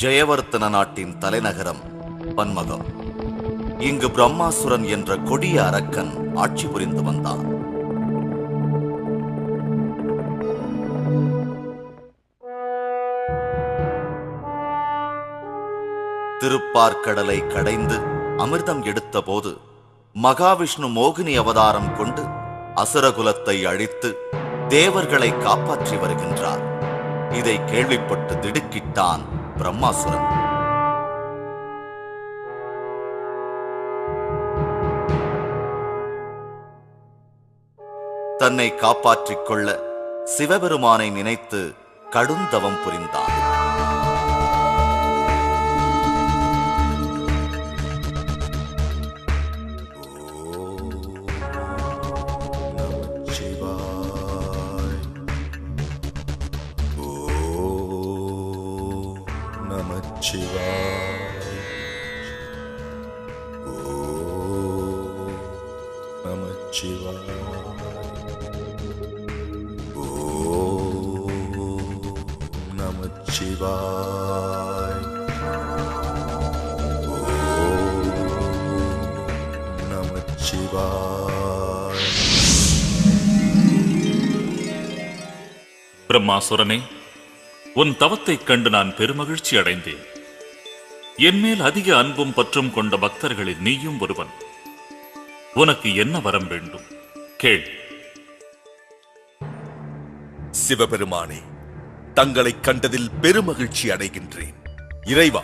ஜெயவர்த்தன நாட்டின் தலைநகரம் பன்மகம். இங்கு பிரம்மாசுரன் என்ற கொடிய அரக்கன் ஆட்சி புரிந்து வந்தான். திருப்பார்க்கடலை கடைந்து அமிர்தம் எடுத்தபோது மகாவிஷ்ணு மோகினி அவதாரம் கொண்டு அசுரகுலத்தை அழித்து தேவர்களை காப்பாற்றி வருகின்றார். இதை கேள்விப்பட்டு திடுக்கிட்டான் பிரம்மாசுரன். தன்னை காப்பாற்றிக் கொள்ள சிவபெருமானை நினைத்து கடுந்தவம் புரிந்தான். நமச்சிவாய் ஓ நமச்சிவாய் ஓ நமச்சிவாய் பிரம்மாசுரனே உன் தவத்தைக் கண்டு நான் பெருமகிழ்ச்சி அடைந்தேன் என்மேல் அதிக அன்பும் பற்றும் கொண்ட பக்தர்களில் நீயும் ஒருவன். உனக்கு என்ன வரம் வேண்டும்? கேள். சிவபெருமானே தங்களை கண்டதில் பெருமகிழ்ச்சி அடைகின்றேன். இறைவா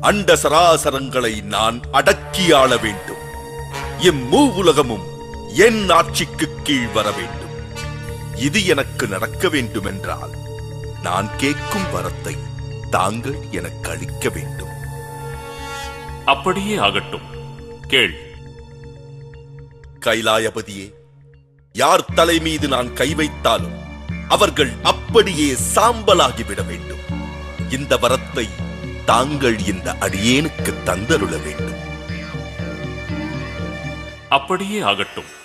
அண்ட சராசரங்களை நான் அடக்கியாள வேண்டும். இம்மூ உலகமும் என் ஆட்சிக்கு கீழ் வர வேண்டும். இது எனக்கு நடக்க வேண்டுமென்றால் நான் கேட்கும் வரத்தை தாங்கள் எனக்கு அளிக்க வேண்டும். அப்படியே ஆகட்டும். கேள். கைலாயபதியே யார் தலை மீது நான் கை வைத்தாலும் அவர்கள் அப்படியே சாம்பலாகிவிட வேண்டும். இந்த வரத்தை தாங்கள் இந்த அடியேனுக்கு தந்தருள வேண்டும். அப்படியே ஆகட்டும்.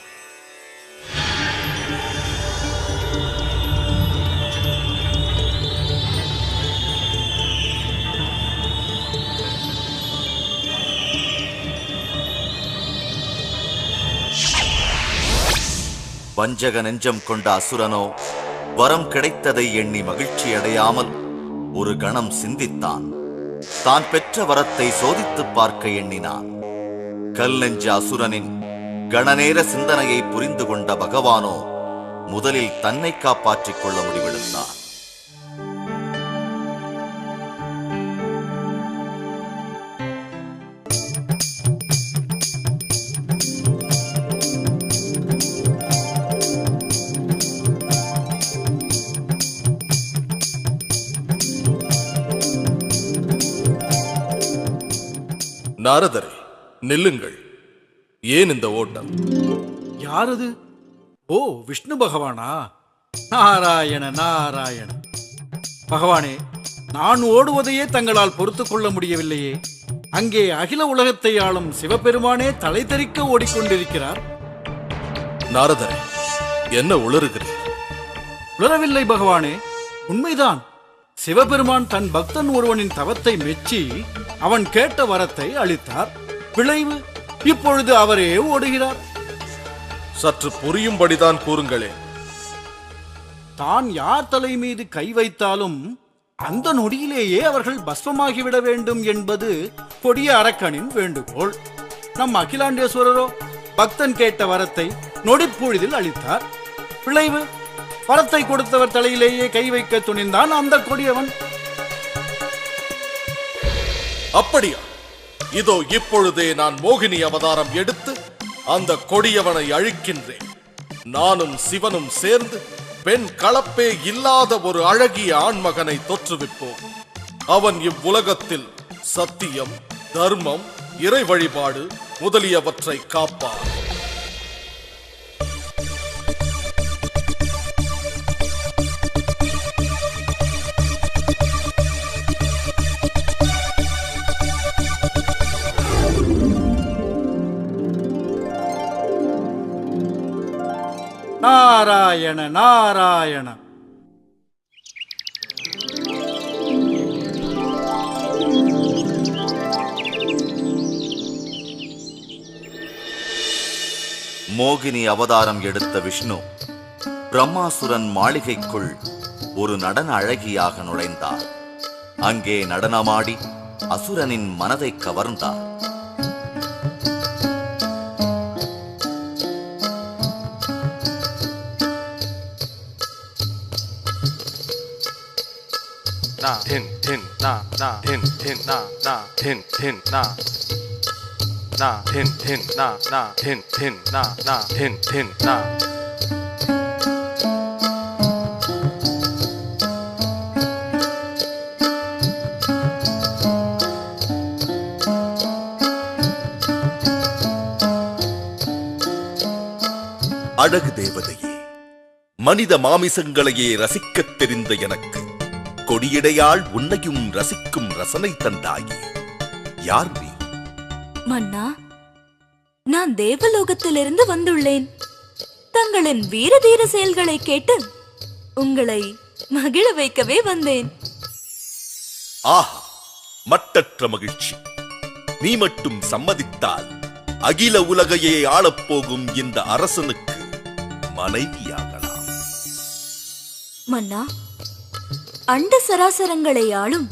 வஞ்சக நெஞ்சம் கொண்ட அசுரனோ வரம் கிடைத்ததை எண்ணி மகிழ்ச்சி அடையாமல் ஒரு கணம் சிந்தித்தான். தான் பெற்ற வரத்தை சோதித்துப் பார்க்க எண்ணினான். கல் நெஞ்ச அசுரனின் கணநேர சிந்தனையை புரிந்து கொண்ட பகவானோ முதலில் தன்னை காப்பாற்றிக் கொள்ள முடிவெடுத்தான். நாரதரே நில்லுங்கள். ஏன் இந்த ஓட்டம்? யாரது? ஓ விஷ்ணு பகவானா? நாராயண நாராயண. பகவானே நான் ஓடுவதையே தங்களால் பொறுத்துக் கொள்ள முடியவில்லையே. அங்கே அகில உலகத்தை ஆளும் சிவபெருமானே தலை தெறிக்க ஓடிக்கொண்டிருக்கிறார். நாரதரே என்ன உளறுகிறீர்? உளரவில்லை பகவானே உண்மைதான். சிவபெருமான் தன் பக்தன் ஒருவனின் தவத்தை மெச்சி அவன் கேட்ட வரத்தை அளித்தார். விளைவு இப்பொழுது அவரே ஓடுகிறார். சற்று புரியும்படிதான் கூறுங்களேன். தான் யார் தலை மீது கை வைத்தாலும் அந்த நொடியிலேயே அவர்கள் பஸ்மமாகிவிட வேண்டும் என்பது கொடிய அரக்கனின் வேண்டுகோள். நம் அகிலாண்டேஸ்வரரோ பக்தன் கேட்ட வரத்தை நொடிப்பொழுதில் அளித்தார். விளைவு வரத்தை கொடுத்தவர் தலையிலேயே கை வைக்க துணிந்தான் அந்த கொடியவன். அப்படியா? இதோ இப்பொழுதே நான் மோகினி அவதாரம் எடுத்து அந்த கொடியவனை அழிக்கின்றேன். நானும் சிவனும் சேர்ந்து பெண் கலப்பே இல்லாத ஒரு அழகிய ஆண்மகனை தோற்றுவிப்போம். அவன் இவ்வுலகத்தில் சத்தியம் தர்மம் இறை வழிபாடு முதலியவற்றை காப்பான் நாராயண நாராயண. மோகினி அவதாரம் எடுத்த விஷ்ணு பிரம்மாசுரன் மாளிகைக்குள் ஒரு நடன அழகியாக நுழைந்தார். அங்கே நடனமாடி அசுரனின் மனதை கவர்ந்தார். Na tin tin na na tin tin na na tin tin na na tin tin na na tin tin na na tin tin na அழகு தேவதையே மனித மாமிசங்களையே ரசிக்கத் தெரிந்த எனக்கு கொடியடையாள் உன்னையும் ரசிக்கும் ரசனை தந்தாயே. யார் நீ? மன்னா நான் தேவலோகத்திலிருந்து வந்துள்ளேன். தங்களின் வீரதீர செயல்களை கேட்டு உங்களை மகிழ வைக்கவே வந்தேன். ஆஹா மட்டற்ற மகிழ்ச்சி. நீ மட்டும் சம்மதித்தால் அகில உலகையே ஆளப்போகும் இந்த அரசனுக்கு மனைவியாகலாம். மன்னா அண்ட சராசரங்களை ஆளும்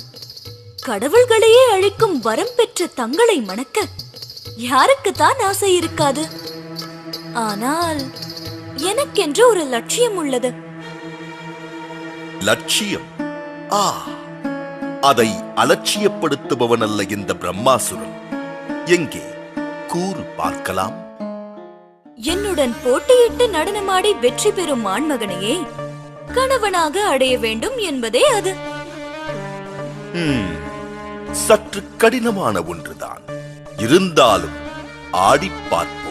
கடவுள்களையே அழிக்கும் வரம் பெற்ற தங்களை மணக்க யாருக்குத்தான் ஆசை இருக்காது. ஆனால் எனக்கென்று ஒரு லட்சியம் உள்ளது. லட்சியம்? ஆ அதை அலட்சியப்படுத்துபவன் அல்ல இந்த பிரம்மாசுரன். எங்கே? கூறு பார்க்கலாம். என்னுடன் போட்டியிட்டு நடனமாடி வெற்றி பெறும் ஆண்மகனையே கணவனாக அடைய வேண்டும் என்பதே அது சற்று கடினமான ஒன்றுதான் இருந்தாலும் ஆடி பார்ப்போம்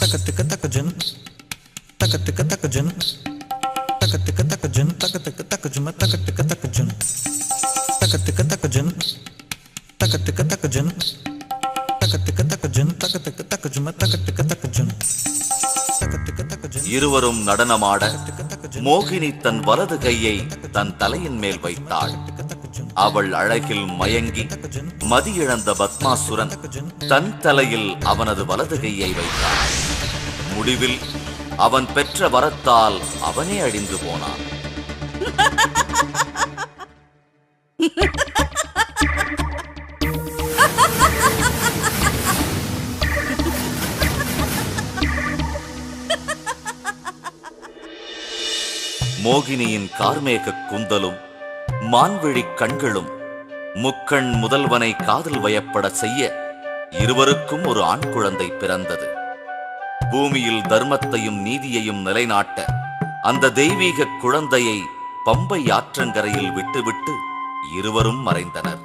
தக்கத்துக்கு தக்க ஜன் தக்கத்துக்கு தக்க தக்கத்துக்கு தக்க தக்கத்துக்கு தக்க தக்கத்துக்கு தக்க tika taka jun taka tika taka jun இருவரும் நடனமாட மோகினி தன் வலது கையை தன் தலையின் மேல் வைத்தாள். அவள் அழகில் மயங்கி மதியிழந்த பத்மாசுரன் தன் தலையில் அவனது வலது கையை வைத்தான் முடிவில் அவன் பெற்ற வரத்தால் அவனே அழிந்து போனான். மோகினியின் கார்மேக குந்தலும் மான்விழி கண்களும் முக்கண் முதல்வனை காதல் வயப்பட செய்ய இருவருக்கும் ஒரு ஆண் குழந்தை பிறந்தது. பூமியில் தர்மத்தையும் நீதியையும் நிலைநாட்ட அந்த தெய்வீக குழந்தையை பம்பை ஆற்றங்கரையில் விட்டுவிட்டு இருவரும் மறைந்தனர்.